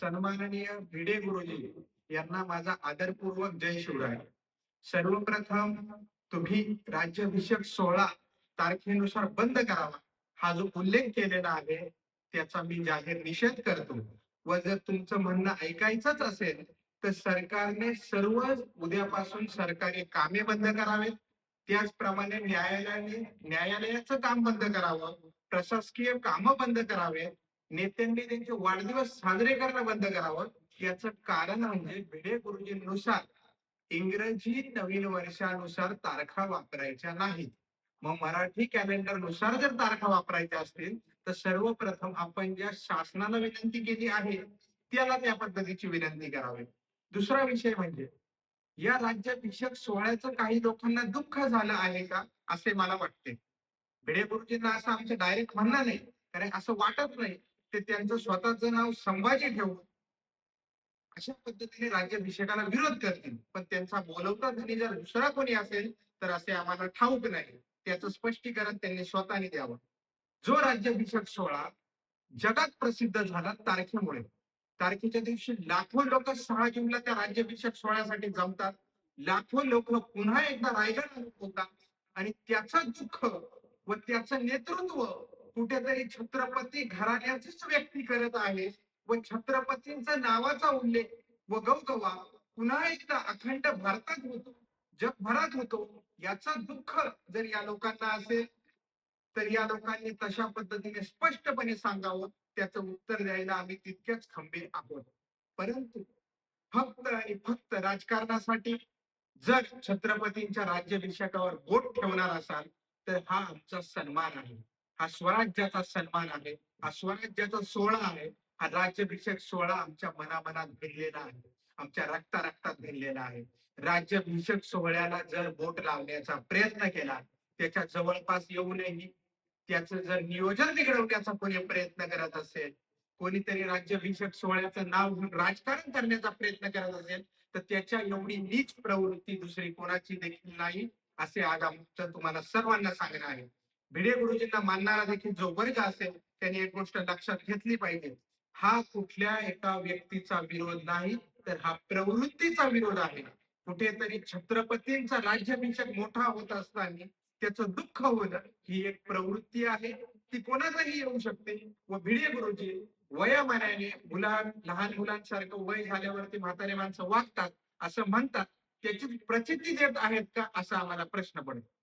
सन्माननीय भिडे गुरुजी यांना माझा आदरपूर्वक जय शिवराय. सर्वप्रथम तुम्ही राज्याभिषेक सोहळा तारखेनुसार बंद करावा हा जो उल्लेख केलेला आहे त्याचा मी जाहीर निषेध करतो. व जर तुमचं म्हणणं ऐकायचंच असेल तर सरकारने सर्व उद्यापासून सरकारी कामे बंद करावेत. त्याचप्रमाणे न्यायालयाने न्यायालयाचं काम बंद करावं प्रशासकीय कामं बंद करावेत. नेत्यांनी त्यांचे वाढदिवस साजरे करणं बंद करावं. याचं कारण म्हणजे भिडे गुरुजींनुसार इंग्रजी नवीन वर्षानुसार तारखा वापरायच्या नाहीत. मग मराठी कॅलेंडरनुसार जर तारखा वापरायच्या असतील तर सर्वप्रथम आपण ज्या शासनाला विनंती केली आहे त्याला त्या पद्धतीची विनंती करावी. दुसरा विषय म्हणजे या राज्याभिषेक सोहळ्याचं काही लोकांना दुःख झालं आहे का असे मला वाटते. भिडे गुरुजींना असं आमचं डायरेक्ट म्हणणं नाही कारण असं वाटत नाही ते त्यांचं स्वतःचं नाव संभाजी ठेवून अशा पद्धतीने राज्याभिषेकाला विरोध करतील. पण त्यांचा बोलवता धनी जर दुसरा कोणी असेल तर असे आम्हाला ठाऊक नाही. त्याचं स्पष्टीकरण त्यांनी स्वतःने द्यावं. जो राज्याभिषेक सोहळा जगात प्रसिद्ध झाला तारखेमुळे. तारखेच्या दिवशी लाखो लोक सहा जूनला त्या राज्याभिषेक सोहळ्यासाठी जमतात. लाखो लोक पुन्हा एकदा रायगड होतात. आणि त्याचं दुःख व त्याचं नेतृत्व कुठेतरी छत्रपती घराण्याचीच व्यक्ती करत आहे व छत्रपतींचा नावाचा उल्लेख व गवगवा पुन्हा एकदा अखंड भारतात होतो जगभरात होतो याचा दुःख जर या लोकांना असेल तर या लोकांनी तशा पद्धतीने स्पष्टपणे सांगावं त्याचं उत्तर द्यायला आम्ही तितक्याच खंबीर आहोत. परंतु फक्त आणि फक्त राजकारणासाठी जर छत्रपतींच्या राज्याभिषेकावर बोट ठेवणार असाल तर हा आमचा सन्मान आहे. हा स्वराज्याचा सन्मान आहे. हा स्वराज्याचा सोहळा आहे. हा राज्याभिषेक सोहळा आमच्या मनामनात भिनलेला आहे. आमच्या रक्ता रक्तात भिनलेला आहे. राज्याभिषेक सोहळ्याला जर बोट लावण्याचा प्रयत्न केला त्याच्या जवळपास येऊनही त्याचं जर नियोजन बिघडवण्याचा कोणी प्रयत्न करत असेल कोणीतरी राज्याभिषेक सोहळ्याचं नाव घेऊन राजकारण करण्याचा प्रयत्न करत असेल तर त्याच्या एवढी नीच प्रवृत्ती दुसरी कोणाची देखील नाही असे आज आमचं तुम्हाला सर्वांना सांगणं आहे. भिडे गुरुजींना मानणारा देखील जो वर्ग असेल त्यांनी एक गोष्ट लक्षात घेतली पाहिजे. हा कुठल्या एका व्यक्तीचा विरोध नाही तर हा प्रवृत्तीचा विरोध आहे. कुठेतरी छत्रपतींचा राज्याभिषेक मोठा होत असताना त्याचं दुःख होणं ही एक प्रवृत्ती आहे. ती कोणाचाही येऊ शकते. व भिडे गुरुजी वयामानाने मुला लहान मुलांसारखं वय झाल्यावरती म्हातारे माणसं वागतात असं म्हणतात. त्याची प्रचिती देत आहेत का असा आम्हाला प्रश्न पडतो.